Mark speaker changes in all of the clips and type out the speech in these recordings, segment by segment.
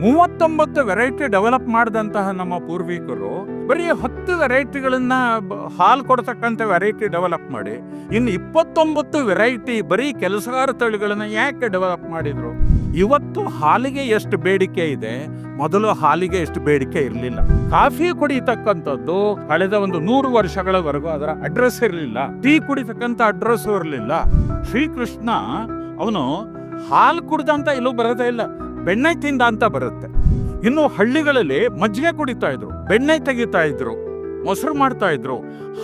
Speaker 1: ಮೂವತ್ತೊಂಬತ್ತು variety develop ಮಾಡಿದಂತಹ ನಮ್ಮ ಪೂರ್ವಿಕರು ಬರೀ ಹತ್ತು ವೆರೈಟಿಗಳನ್ನ ಹಾಲು ಕೊಡ್ತಕ್ಕಂಥ ವೆರೈಟಿ ಡೆವಲಪ್ ಮಾಡಿ. ಇನ್ನು ಇಪ್ಪತ್ತೊಂಬತ್ತು ವೆರೈಟಿ ಬರೀ ಕೆಲಸಗಾರ ತಳಿಗಳನ್ನ ಯಾಕೆ ಡೆವಲಪ್ ಮಾಡಿದ್ರು? ಇವತ್ತು ಹಾಲಿಗೆ ಎಷ್ಟು ಬೇಡಿಕೆ ಇದೆ? ಮೊದಲು ಹಾಲಿಗೆ ಎಷ್ಟು ಬೇಡಿಕೆ ಇರಲಿಲ್ಲ. ಕಾಫಿ ಕುಡಿತಕ್ಕಂಥದ್ದು ಕಳೆದ ಒಂದು ನೂರು ವರ್ಷಗಳವರೆಗೂ ಅದರ ಅಡ್ರೆಸ್ ಇರಲಿಲ್ಲ. ಟೀ ಕುಡಿತಕ್ಕಂಥ ಅಡ್ರೆಸ್ ಇರಲಿಲ್ಲ. ಶ್ರೀಕೃಷ್ಣ ಅವನು ಹಾಲು ಕುಡ್ದಂತ ಎಲ್ಲೂ ಬರೋದೇ ಇಲ್ಲ. ಬೆಣ್ಣೆ ತಿಂದ ಅಂತ ಬರುತ್ತೆ. ಇನ್ನು ಹಳ್ಳಿಗಳಲ್ಲಿ ಮಜ್ಜಿಗೆ ಕುಡಿತಾ ಇದ್ರು, ಬೆಣ್ಣೆ ತೆಗಿತಾ ಇದ್ರು, ಮೊಸರು ಮಾಡ್ತಾ ಇದ್ರು.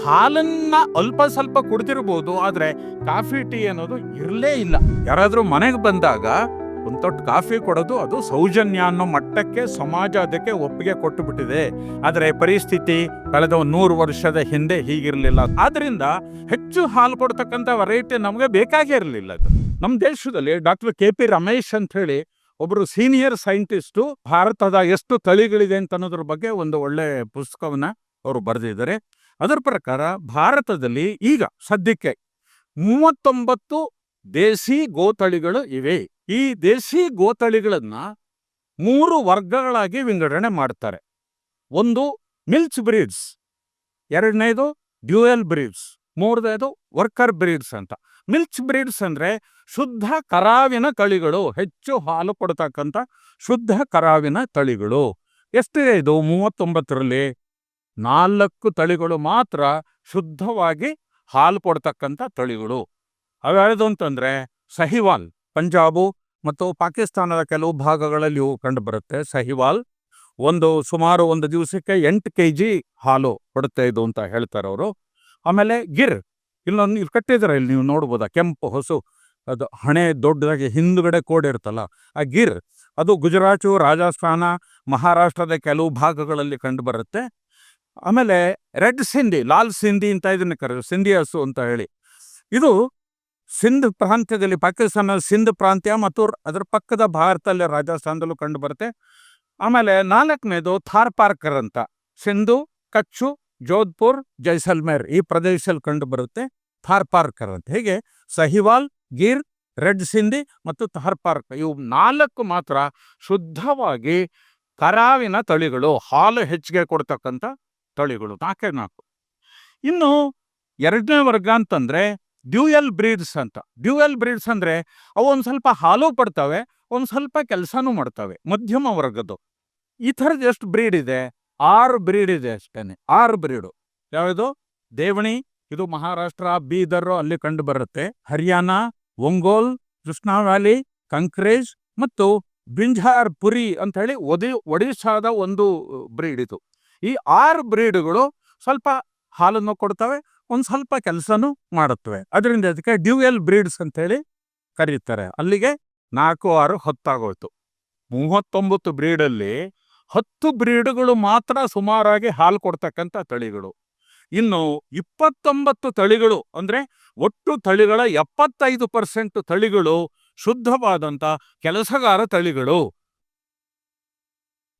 Speaker 1: ಹಾಲನ್ನ ಅಲ್ಪ ಸ್ವಲ್ಪ ಕುಡ್ದಿರ್ಬೋದು, ಆದ್ರೆ ಕಾಫಿ, ಟೀ ಅನ್ನೋದು ಇರಲೇ ಇಲ್ಲ. ಯಾರಾದ್ರೂ ಮನೆಗೆ ಬಂದಾಗ ಒಂದ್ ತೊಟ್ಟು ಕಾಫಿ ಕೊಡೋದು ಅದು ಸೌಜನ್ಯ ಅನ್ನೋ ಮಟ್ಟಕ್ಕೆ, ಸಮಾಜ ಅದಕ್ಕೆ ಒಪ್ಪಿಗೆ ಕೊಟ್ಟು ಬಿಟ್ಟಿದೆ ಆದರೆ ಪರಿಸ್ಥಿತಿ ಕಳೆದ ನೂರು ವರ್ಷದ ಹಿಂದೆ ಹೀಗಿರಲಿಲ್ಲ. ಆದ್ರಿಂದ ಹೆಚ್ಚು ಹಾಲು ಕೊಡ್ತಕ್ಕಂಥ ವೆರೈಟಿ ನಮಗೆ ಬೇಕಾಗೇ ಇರಲಿಲ್ಲ ನಮ್ಮ ದೇಶದಲ್ಲಿ ಡಾಕ್ಟರ್ ಕೆ ಪಿ ರಮೇಶ್ ಅಂತ ಹೇಳಿ ಒಬ್ಬರು ಸೀನಿಯರ್ ಸೈಂಟಿಸ್ಟು ಭಾರತದ ಎಷ್ಟು ತಳಿಗಳಿದೆ ಅಂತ ಅನ್ನೋದ್ರ ಬಗ್ಗೆ ಒಂದು ಒಳ್ಳೆ ಪುಸ್ತಕವನ್ನ ಅವರು ಬರೆದಿದ್ದಾರೆ. ಅದರ ಪ್ರಕಾರ ಭಾರತದಲ್ಲಿ ಈಗ ಸದ್ಯಕ್ಕೆ ಮೂವತ್ತೊಂಬತ್ತು ದೇಸಿ ಗೋತಳಿಗಳು ಇವೆ. ಈ ದೇಸಿ ಗೋತಳಿಗಳನ್ನ ಮೂರು ವರ್ಗಗಳಾಗಿ ವಿಂಗಡಣೆ ಮಾಡ್ತಾರೆ. ಒಂದು ಮಿಲ್ಚ್ ಬ್ರೀಡ್ಸ್, ಎರಡನೇದು ಡ್ಯೂಯಲ್ ಬ್ರೀಡ್ಸ್. ಮೂರನೇದು ವರ್ಕರ್ ಬ್ರೀಡ್ಸ್ ಅಂತ. ಮಿಲ್ಚ್ ಬ್ರೀಡ್ಸ್ ಅಂದ್ರೆ ಶುದ್ಧ ಕರಾವಿನ ತಳಿಗಳು, ಹೆಚ್ಚು ಹಾಲು ಕೊಡ್ತಕ್ಕಂಥ ಶುದ್ಧ ಕರಾವಿನ ತಳಿಗಳು. ಎಷ್ಟಿದೆ ಇದು? ಮೂವತ್ತೊಂಬತ್ತರಲ್ಲಿ ನಾಲ್ಕು ತಳಿಗಳು ಮಾತ್ರ ಶುದ್ಧವಾಗಿ ಹಾಲು ಕೊಡ್ತಕ್ಕಂಥ ತಳಿಗಳು. ಅವ್ಯಾವುದು ಅಂತಂದರೆ ಸಹಿವಾಲ್, ಪಂಜಾಬು ಮತ್ತು ಪಾಕಿಸ್ತಾನದ ಕೆಲವು ಭಾಗಗಳಲ್ಲಿ ಇವು ಕಂಡು ಬರುತ್ತೆ ಸಹಿವಾಲ್. ಒಂದು ಸುಮಾರು ಒಂದು ದಿವಸಕ್ಕೆ ಎಂಟು ಕೆ ಜಿ ಹಾಲು ಕೊಡುತ್ತೆ ಇದು ಅಂತ ಹೇಳ್ತಾರೆ ಅವರು ಆಮೇಲೆ ಗಿರ್. ಇಲ್ಲೊಂದು ಇಲ್ಲಿ ಕಟ್ಟಿದ್ದಾರೆ ಇಲ್ಲಿ ನೀವು ನೋಡ್ಬೋದಾ? ಕೆಂಪು, ಹೊಸು, ಅದು ಹಣೆ ದೊಡ್ಡದಾಗಿ ಹಿಂದುಗಡೆ ಕೋಡೆ ಇರ್ತಲ್ಲ ಆ ಗಿರ್. ಅದು ಗುಜರಾತು, ರಾಜಸ್ಥಾನ, ಮಹಾರಾಷ್ಟ್ರದ ಕೆಲವು ಭಾಗಗಳಲ್ಲಿ ಕಂಡುಬರುತ್ತೆ. ಆಮೇಲೆ ರೆಡ್ ಸಿಂಧಿ, ಲಾಲ್ ಸಿಂಧಿ ಅಂತ ಇದನ್ನ ಕರೆದು ಸಿಂಧಿ ಹಸು ಅಂತ ಹೇಳಿ. ಇದು ಸಿಂಧ್ ಪ್ರಾಂತ್ಯದಲ್ಲಿ ಪಾಕಿಸ್ತಾನದ ಸಿಂಧ್ ಪ್ರಾಂತ್ಯ ಮತ್ತು ಅದರ ಪಕ್ಕದ ಭಾರತದಲ್ಲಿ, ರಾಜಸ್ಥಾನದಲ್ಲೂ ಕಂಡುಬರುತ್ತೆ. ಆಮೇಲೆ ನಾಲ್ಕನೇದು ಥಾರ್ ಪಾರ್ಕರ್ ಅಂತ. ಸಿಂಧು, ಕಚ್ಚು ಜೋಧ್ಪುರ್, ಜೈಸಲ್ಮೇರ್ ಈ ಪ್ರದೇಶದಲ್ಲಿ ಕಂಡು ಬರುತ್ತೆ ಥಾರ್ ಪಾರ್ಕರ್ ಅಂತ. ಹೀಗೆ? ಸಹಿವಾಲ್, ಗಿರ್, ರೆಡ್ ಸಿಂಧಿ ಮತ್ತು ಥಾರ್ ಪಾರ್ಕ್. ಇವು ನಾಲ್ಕು ಮಾತ್ರ ಶುದ್ಧವಾಗಿ ಕರಾವಿನ ತಳಿಗಳು, ಹಾಲು ಹೆಚ್ಚಿಗೆ ಕೊಡ್ತಕ್ಕಂಥ ತಳಿಗಳು. ನಾಲ್ಕೇ ನಾಲ್ಕು ಇನ್ನು ಎರಡನೇ ವರ್ಗ ಅಂತಂದ್ರೆ ಡ್ಯೂಯಲ್ ಬ್ರೀಡ್ಸ್ ಅಂತ. ಡ್ಯೂಯಲ್ ಬ್ರೀಡ್ಸ್ ಅಂದ್ರೆ ಅವು ಒಂದು ಸ್ವಲ್ಪ ಹಾಲು ಪಡ್ತವೆ, ಒಂದು ಸ್ವಲ್ಪ ಕೆಲಸನೂ ಮಾಡ್ತವೆ ಮಧ್ಯಮ ವರ್ಗದ್ದು. ಈ ಥರದ್ದು ಎಷ್ಟು ಬ್ರೀಡ್ ಇದೆ? ಆರು ಬ್ರೀಡ್ ಇದೆ ಅಷ್ಟೇನೆ. ಆರು ಬ್ರೀಡು. ಯಾವುದು? ದೇವಣಿ, ಇದು ಮಹಾರಾಷ್ಟ್ರ, ಬೀದರ್ ಅಲ್ಲಿ ಕಂಡು ಬರುತ್ತೆ. ಹರಿಯಾಣ, ಒಂಗೋಲ್, ಕೃಷ್ಣಾ ವ್ಯಾಲಿ, ಕಂಕ್ರೇಜ್ ಮತ್ತು ಬಿಂಜಾರ್ ಪುರಿ ಅಂತ ಹೇಳಿ ಒದಿ ಒಡಿಶಾದ ಒಂದು ಬ್ರೀಡ್ ಇದು. ಈ ಆರು ಬ್ರೀಡ್ಗಳು ಸ್ವಲ್ಪ ಹಾಲನ್ನು ಕೊಡ್ತವೆ, ಒಂದು ಸ್ವಲ್ಪ ಕೆಲಸನೂ ಮಾಡುತ್ತವೆ. ಅದರಿಂದ ಅದಕ್ಕೆ ಡ್ಯೂಯಲ್ ಬ್ರೀಡ್ಸ್ ಅಂತ ಹೇಳಿ ಕರೀತಾರೆ. ಅಲ್ಲಿಗೆ ನಾಲ್ಕು, ಆರು, ಹತ್ತಾಗೋಯ್ತು. ಮೂವತ್ತೊಂಬತ್ತು ಬ್ರೀಡಲ್ಲಿ ಹತ್ತು ಬ್ರೀಡ್ಗಳು ಮಾತ್ರ ಸುಮಾರಾಗಿ ಹಾಲು ಕೊಡ್ತಕ್ಕಂಥ ತಳಿಗಳು. ಇನ್ನು ಇಪ್ಪತ್ತೊಂಬತ್ತು ತಳಿಗಳು ಅಂದ್ರೆ ಒಟ್ಟು ತಳಿಗಳ ಎಪ್ಪತ್ತೈದು ಪರ್ಸೆಂಟ್ ತಳಿಗಳು ಶುದ್ಧವಾದಂಥ ಕೆಲಸಗಾರ ತಳಿಗಳು.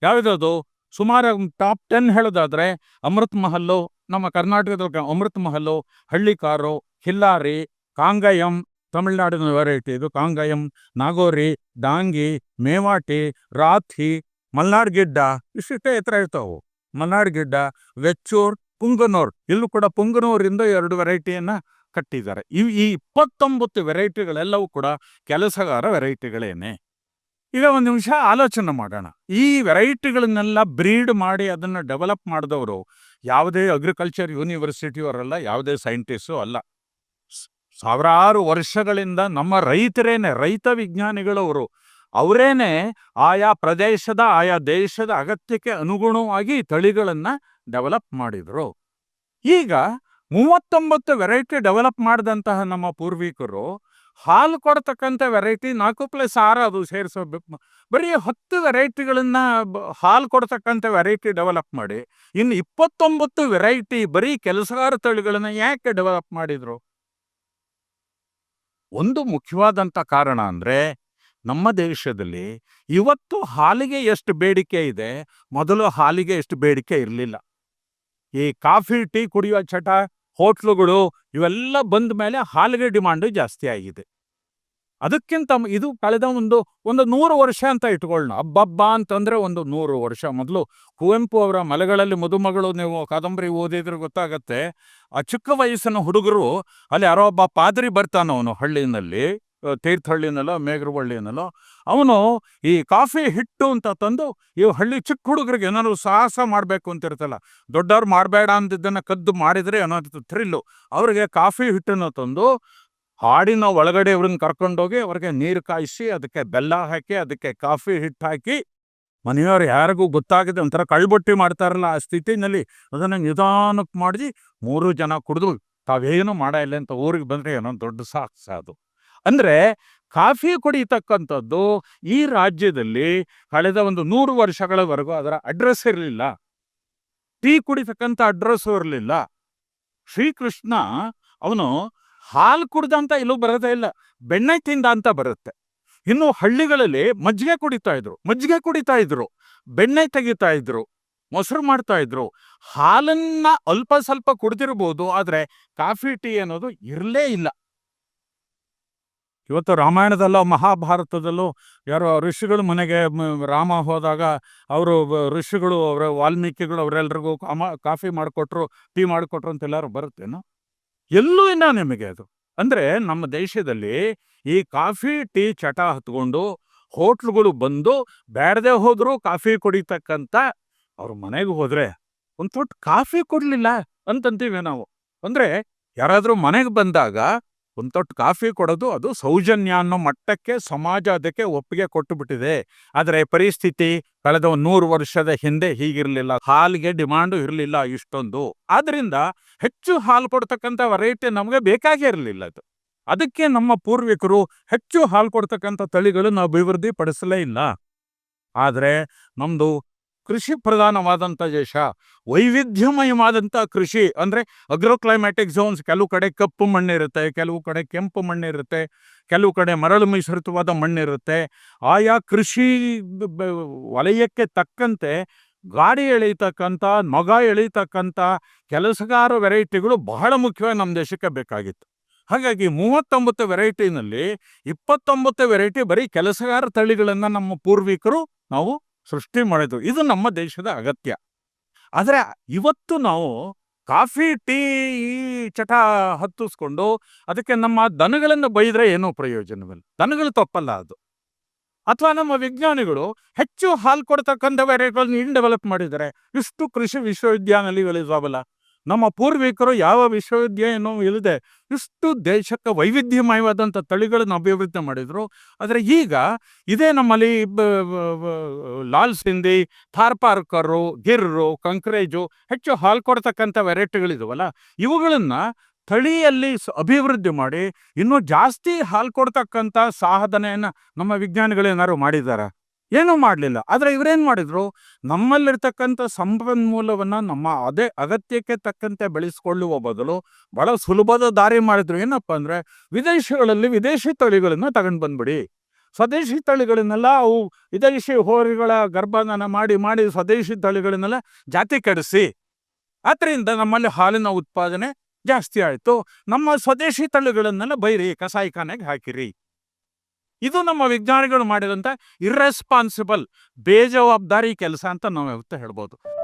Speaker 1: ಯಾವ್ದದು ಸುಮಾರು ಟಾಪ್ ಟೆನ್ ಹೇಳೋದಾದ್ರೆ ಅಮೃತ್ ಮಹಲ್ಲು, ನಮ್ಮ ಕರ್ನಾಟಕದ ಅಮೃತ್ ಮಹಲ್ಲು, ಹಳ್ಳಿಕಾರು, ಹಿಲ್ಲಾರಿ, ಕಾಂಗಯಂ, ತಮಿಳುನಾಡಿನ ವೆರೈಟಿ ಇದು ಕಾಂಗಯಂ, ನಾಗೋರಿ, ಡಾಂಗಿ, ಮೇವಾಟಿ, ರಾಥಿ ಮಲ್ನಾಡ್ ಗಿಡ್ಡ ಇಷ್ಟಿಷ್ಟೇ ಎತ್ತರ ಇರ್ತಾವು. ಮಲ್ನಾಡ್ ಗಿಡ್ಡ, ವೆಚ್ಚೂರ್, ಪುಂಗನೂರ್. ಇಲ್ಲೂ ಕೂಡ ಪುಂಗನೂರಿಂದ ಎರಡು ವೆರೈಟಿಯನ್ನ ಕಟ್ಟಿದ್ದಾರೆ. ಇವ್ ಈ ಇಪ್ಪತ್ತೊಂಬತ್ತು ವೆರೈಟಿಗಳೆಲ್ಲವೂ ಕೂಡ ಕೆಲಸಗಾರ ವೆರೈಟಿಗಳೇನೆ. ಈಗ ಒಂದು ನಿಮಿಷ ಆಲೋಚನೆ ಮಾಡೋಣ. ಈ ವೆರೈಟಿಗಳನ್ನೆಲ್ಲ ಬ್ರೀಡ್ ಮಾಡಿ ಅದನ್ನು ಡೆವಲಪ್ ಮಾಡಿದವರು ಯಾವುದೇ ಅಗ್ರಿಕಲ್ಚರ್ ಯೂನಿವರ್ಸಿಟಿಯವರಲ್ಲ ಯಾವುದೇ ಸೈಂಟಿಸ್ಟು ಅಲ್ಲ. ಸಾವಿರಾರು ವರ್ಷಗಳಿಂದ ನಮ್ಮ ರೈತರೇನೆ, ರೈತ ವಿಜ್ಞಾನಿಗಳವರು ಅವರೇನೆ ಆಯಾ ಪ್ರದೇಶದ, ಆಯಾ ದೇಶದ ಅಗತ್ಯಕ್ಕೆ ಅನುಗುಣವಾಗಿ ತಳಿಗಳನ್ನು ಡೆವಲಪ್ ಮಾಡಿದರು. ಈಗ ಮೂವತ್ತೊಂಬತ್ತು ವೆರೈಟಿ ಡೆವಲಪ್ ಮಾಡಿದಂತಹ ನಮ್ಮ ಪೂರ್ವಿಕರು ಹಾಲು ಕೊಡ್ತಕ್ಕಂಥ ವೆರೈಟಿ ನಾಲ್ಕು ಪ್ಲಸ್ ಆರು ಅದು ಸೇರಿಸೋ ಬರೀ ಹತ್ತು ವೆರೈಟಿಗಳನ್ನು ಹಾಲು ಕೊಡ್ತಕ್ಕಂಥ ವೆರೈಟಿ ಡೆವಲಪ್ ಮಾಡಿ, ಇನ್ನು ಇಪ್ಪತ್ತೊಂಬತ್ತು ವೆರೈಟಿ ಬರೀ ಕೆಲಸಗಾರ ತಳಿಗಳನ್ನು ಯಾಕೆ ಡೆವಲಪ್ ಮಾಡಿದರು? ಒಂದು ಮುಖ್ಯವಾದಂಥ ಕಾರಣ ಅಂದ್ರೆ ನಮ್ಮ ದೇಶದಲ್ಲಿ ಇವತ್ತು ಹಾಲಿಗೆ ಎಷ್ಟು ಬೇಡಿಕೆ ಇದೆ, ಮೊದಲು ಹಾಲಿಗೆ ಎಷ್ಟು ಬೇಡಿಕೆ ಇರಲಿಲ್ಲ. ಈ ಕಾಫಿ, ಟೀ ಕುಡಿಯುವ ಚಟ, ಹೋಟ್ಲುಗಳು ಇವೆಲ್ಲ ಬಂದ ಮೇಲೆ ಹಾಲಿಗೆ ಡಿಮಾಂಡು ಜಾಸ್ತಿ ಆಗಿದೆ. ಅದಕ್ಕಿಂತ ಇದು ಕಳೆದ ಒಂದು ಒಂದು ನೂರು ವರ್ಷ ಅಂತ ಇಟ್ಕೊಳ್ಳೋಣ. ಹಬ್ಬಬ್ಬ ಅಂತಂದ್ರೆ ಒಂದು ನೂರು ವರ್ಷ. ಮೊದಲು ಕುವೆಂಪು ಅವರ ಮಲೆಗಳಲ್ಲಿ ಮದುಮಗಳು ನೀವು ಕಾದಂಬರಿ ಓದಿದ್ರೆ ಗೊತ್ತಾಗತ್ತೆ. ಆ ಚಿಕ್ಕ ವಯಸ್ಸಿನ ಹುಡುಗರು ಅಲ್ಲಿ ಯಾರೋ ಒಬ್ಬ ಪಾದ್ರಿ ಬರ್ತಾನೋ ಅವನು ಹಳ್ಳಿನಲ್ಲಿ. ತೀರ್ಥಹಳ್ಳಿನಲ್ಲೋ ಮೇಘರವಳ್ಳಿನಲ್ಲೋ ಅವನು ಈ ಕಾಫಿ ಹಿಟ್ಟು ಅಂತ ತಂದು, ಈ ಹಳ್ಳಿ ಚಿಕ್ಕ ಹುಡುಗರಿಗೆ ಏನಾದ್ರು ಸಾಹಸ ಮಾಡಬೇಕು ಅಂತ ಇರ್ತಲ್ಲ ದೊಡ್ಡವ್ರು ಮಾಡಬೇಡ ಅಂದಿದ್ದನ್ನು ಕದ್ದು ಮಾಡಿದ್ರೆ ಅನ್ನೋದು ಥ್ರಿಲ್ಲು, ಅವ್ರಿಗೆ ಕಾಫಿ ಹಿಟ್ಟನ್ನು ತಂದು, ಹಾಡಿನ ಒಳಗಡೆ ಇವ್ರನ್ನ ಕರ್ಕೊಂಡೋಗಿ ಅವ್ರಿಗೆ ನೀರು ಕಾಯಿಸಿ, ಅದಕ್ಕೆ ಬೆಲ್ಲ ಹಾಕಿ, ಅದಕ್ಕೆ ಕಾಫಿ ಹಿಟ್ಟು ಹಾಕಿ, ಮನೆಯವ್ರು ಯಾರಿಗೂ ಗೊತ್ತಾಗಿದೆ ಒಂಥರ ಕಳ್ಬೊಟ್ಟಿ ಮಾಡ್ತಾರಲ್ಲ ಆ ಸ್ಥಿತಿನಲ್ಲಿ, ಅದನ್ನು ನಿಧಾನಕ್ಕೆ ಮಾಡಿ ಮೂರು ಜನ ಕುಡಿದು, ತಾವೇನು ಇಲ್ಲ ಅಂತ ಊರಿಗೆ ಬಂದರೆ ಏನೋ ದೊಡ್ಡ ಸಾಹಸ ಅದು. ಅಂದ್ರೆ ಕಾಫಿ ಕುಡಿತಕ್ಕಂಥದ್ದು ಈ ರಾಜ್ಯದಲ್ಲಿ ಕಳೆದ ಒಂದು ನೂರು ವರ್ಷಗಳವರೆಗೂ ಅದರ ಅಡ್ರೆಸ್ ಇರಲಿಲ್ಲ. ಟೀ ಕುಡಿತಕ್ಕಂಥ ಅಡ್ರೆಸ್ ಇರಲಿಲ್ಲ. ಶ್ರೀಕೃಷ್ಣ ಅವನು ಹಾಲು ಕುಡ್ದಂತ ಎಲ್ಲೂ ಬರೋದೇ ಇಲ್ಲ, ಬೆಣ್ಣೆ ತಿಂದ ಅಂತ ಬರುತ್ತೆ. ಇನ್ನು ಹಳ್ಳಿಗಳಲ್ಲಿ ಮಜ್ಜಿಗೆ ಕುಡಿತಾ ಇದ್ರು, ಮಜ್ಜಿಗೆ ಕುಡಿತಾ ಇದ್ರು, ಬೆಣ್ಣೆ ತೆಗಿತಾ ಇದ್ರು, ಮೊಸರು ಮಾಡ್ತಾ ಇದ್ರು. ಹಾಲನ್ನ ಅಲ್ಪ ಸ್ವಲ್ಪ ಕುಡ್ದಿರ್ಬೋದು, ಆದ್ರೆ ಕಾಫಿ ಟೀ ಅನ್ನೋದು ಇರಲೇ ಇಲ್ಲ. ಇವತ್ತು ರಾಮಾಯಣದಲ್ಲೋ, ಮಹಾಭಾರತದಲ್ಲೋ ಯಾರೋ ಋಷಿಗಳು ಮನೆಗೆ ರಾಮ ಹೋದಾಗ ಅವರು ಋಷಿಗಳು, ಅವರ ವಾಲ್ಮೀಕಿಗಳು ಅವರೆಲ್ರಿಗೂ ಕಾಮ ಕಾಫಿ ಮಾಡಿಕೊಟ್ರು, ಟೀ ಮಾಡಿಕೊಟ್ರು ಅಂತ ಎಲ್ಲರೂ ಬರುತ್ತೇನೋ? ಎಲ್ಲೂ ಇನ್ನ ನಿಮಗೆ ಅದು. ಅಂದ್ರೆ ನಮ್ಮ ದೇಶದಲ್ಲಿ ಈ ಕಾಫಿ, ಟೀ ಚಟ ಹತ್ಕೊಂಡು ಹೋಟ್ಲುಗಳು ಬಂದು ಬ್ಯಾಡದೆ ಹೋದರೂ ಕಾಫಿ ಕುಡಿತಕ್ಕಂಥ ಅವ್ರ ಮನೆಗೆ ಹೋದರೆ ಒಂದ್ ಕಾಫಿ ಕೊಡಲಿಲ್ಲ ಅಂತಂತೀವಿ ನಾವು. ಅಂದ್ರೆ ಯಾರಾದರೂ ಮನೆಗೆ ಬಂದಾಗ ಒಂದ್ ತೊಟ್ಟು ಕಾಫಿ ಕೊಡೋದು ಅದು ಸೌಜನ್ಯ ಅನ್ನೋ ಮಟ್ಟಕ್ಕೆ ಸಮಾಜ ಅದಕ್ಕೆ ಒಪ್ಪಿಗೆ ಕೊಟ್ಟು ಬಿಟ್ಟಿದೆ ಆದರೆ ಪರಿಸ್ಥಿತಿ ಕಳೆದ ಒಂದ್ ನೂರು ವರ್ಷದ ಹಿಂದೆ ಹೀಗಿರಲಿಲ್ಲ. ಹಾಲಿಗೆ ಡಿಮಾಂಡು ಇರಲಿಲ್ಲ ಇಷ್ಟೊಂದು. ಆದ್ರಿಂದ ಹೆಚ್ಚು ಹಾಲು ಕೊಡ್ತಕ್ಕಂಥ ವೆರೈಟಿ ನಮಗೆ ಬೇಕಾಗೇ ಇರಲಿಲ್ಲ ಅದು. ಅದಕ್ಕೆ ನಮ್ಮ ಪೂರ್ವಿಕರು ಹೆಚ್ಚು ಹಾಲು ಕೊಡ್ತಕ್ಕಂಥ ತಳಿಗಳನ್ನು ಅಭಿವೃದ್ಧಿ ಪಡಿಸಲೇ ಇಲ್ಲ. ಆದರೆ ನಮ್ದು ಕೃಷಿ ಪ್ರಧಾನವಾದಂಥ ದೇಶ, ವೈವಿಧ್ಯಮಯವಾದಂಥ ಕೃಷಿ ಅಂದರೆ ಅಗ್ರೋಕ್ಲೈಮ್ಯಾಟಿಕ್ ಝೋನ್ಸ್ ಕೆಲವು ಕಡೆ ಕಪ್ಪು ಮಣ್ಣಿರುತ್ತೆ, ಕೆಲವು ಕಡೆ ಕೆಂಪು ಮಣ್ಣಿರುತ್ತೆ, ಕೆಲವು ಕಡೆ ಮರಳು ಮಿಶ್ರಿತವಾದ ಮಣ್ಣಿರುತ್ತೆ. ಆಯಾ ಕೃಷಿ ವಲಯಕ್ಕೆ ತಕ್ಕಂತೆ ಗಾಡಿ ಎಳೀತಕ್ಕಂಥ ಮಗ ಎಳೀತಕ್ಕಂಥ ಕೆಲಸಗಾರ ವೆರೈಟಿಗಳು ಬಹಳ ಮುಖ್ಯವಾಗಿ ನಮ್ಮ ದೇಶಕ್ಕೆ ಬೇಕಾಗಿತ್ತು. ಹಾಗಾಗಿ ಮೂವತ್ತೊಂಬತ್ತು ವೆರೈಟಿನಲ್ಲಿ ಇಪ್ಪತ್ತೊಂಬತ್ತು ವೆರೈಟಿ ಬರೀ ಕೆಲಸಗಾರ ತಳಿಗಳನ್ನು ನಮ್ಮ ಪೂರ್ವಿಕರು ನಾವು ಸೃಷ್ಟಿ ಮಾಡಿದ್ರು ಇದು ನಮ್ಮ ದೇಶದ ಅಗತ್ಯ. ಆದರೆ ಇವತ್ತು ನಾವು ಕಾಫಿ, ಟೀ, ಈ ಚಟ ಹತ್ತಿಸ್ಕೊಂಡು ಅದಕ್ಕೆ ನಮ್ಮ ದನಗಳನ್ನು ಬೈದ್ರೆ ಏನೋ ಪ್ರಯೋಜನವಿಲ್ಲ. ದನಗಳು ತಪ್ಪಲ್ಲ ಅದು. ಅಥವಾ ನಮ್ಮ ವಿಜ್ಞಾನಿಗಳು ಹೆಚ್ಚು ಹಾಲು ಕೊಡ್ತಕ್ಕಂಥ ವೆರೈಟಿಗಳನ್ನ ಇನ್ ಡೆವಲಪ್ ಮಾಡಿದರೆ ಇಷ್ಟು ಕೃಷಿ ವಿಶ್ವವಿದ್ಯಾನಿಲಯಗಳಿದಾವಲ್ಲ ನಮ್ಮ ಪೂರ್ವಿಕರು ಯಾವ ವಿಶ್ವವಿದ್ಯಾಲಯನೂ ಇಲ್ಲದೆ ಇಷ್ಟು ದೇಶಕ್ಕೆ ವೈವಿಧ್ಯಮಯವಾದಂಥ ತಳಿಗಳನ್ನು ಅಭಿವೃದ್ಧಿ ಮಾಡಿದರು. ಆದರೆ ಈಗ ಇದೇ ನಮ್ಮಲ್ಲಿ ಲಾಲ್ ಸಿಂಧಿ ಥಾರ್ಪಾರ್ಕರು ಗಿರ್ರು, ಕಂಕ್ರೇಜು ಹೆಚ್ಚು ಹಾಲು ಕೊಡ್ತಕ್ಕಂಥ ವೆರೈಟಿಗಳಿದವಲ್ಲ, ಇವುಗಳನ್ನು ತಳಿಯಲ್ಲಿ ಅಭಿವೃದ್ಧಿ ಮಾಡಿ ಇನ್ನೂ ಜಾಸ್ತಿ ಹಾಲು ಕೊಡ್ತಕ್ಕಂಥ ಸಾಧನೆಯನ್ನು ನಮ್ಮ ವಿಜ್ಞಾನಿಗಳು ಮಾಡಿದ್ದಾರೆ? ಏನೂ ಮಾಡಲಿಲ್ಲ. ಆದರೆ ಇವರೇನು ಮಾಡಿದ್ರು? ನಮ್ಮಲ್ಲಿರ್ತಕ್ಕಂಥ ಸಂಪನ್ಮೂಲವನ್ನ ನಮ್ಮ ಅದೇ ಅಗತ್ಯಕ್ಕೆ ತಕ್ಕಂತೆ ಬೆಳೆಸ್ಕೊಳ್ಳುವ ಬದಲು ಬಹಳ ಸುಲಭದ ದಾರಿ ಮಾಡಿದ್ರು. ಏನಪ್ಪ ಅಂದರೆ ವಿದೇಶಗಳಲ್ಲಿ ವಿದೇಶಿ ತಳಿಗಳನ್ನು ತಗೊಂಡು ಬಂದ್ಬಿಡಿ. ಸ್ವದೇಶಿ ತಳಿಗಳನ್ನೆಲ್ಲ ಅವು ವಿದೇಶಿ ಹೋರಿಗಳ ಗರ್ಭನ ಮಾಡಿ ಮಾಡಿ ಸ್ವದೇಶಿ ತಳಿಗಳನ್ನೆಲ್ಲ ಜಾತಿ ಕೆಡಿಸಿ. ಆದ್ದರಿಂದ ನಮ್ಮಲ್ಲಿ ಹಾಲಿನ ಉತ್ಪಾದನೆ ಜಾಸ್ತಿ ಆಯಿತು. ನಮ್ಮ ಸ್ವದೇಶಿ ತಳಿಗಳನ್ನೆಲ್ಲ ಬೈರಿ, ಕಸಾಯಿಖಾನೆಗೆ ಹಾಕಿರಿ. ಇದು ನಮ್ಮ ವಿಜ್ಞಾನಿಗಳು ಮಾಡಿದಂಥ ಇರ್ರೆಸ್ಪಾನ್ಸಿಬಲ್ ಬೇಜವಾಬ್ದಾರಿ ಕೆಲಸ ಅಂತ ನಾವು ಹೇಳ್ಬೋದು.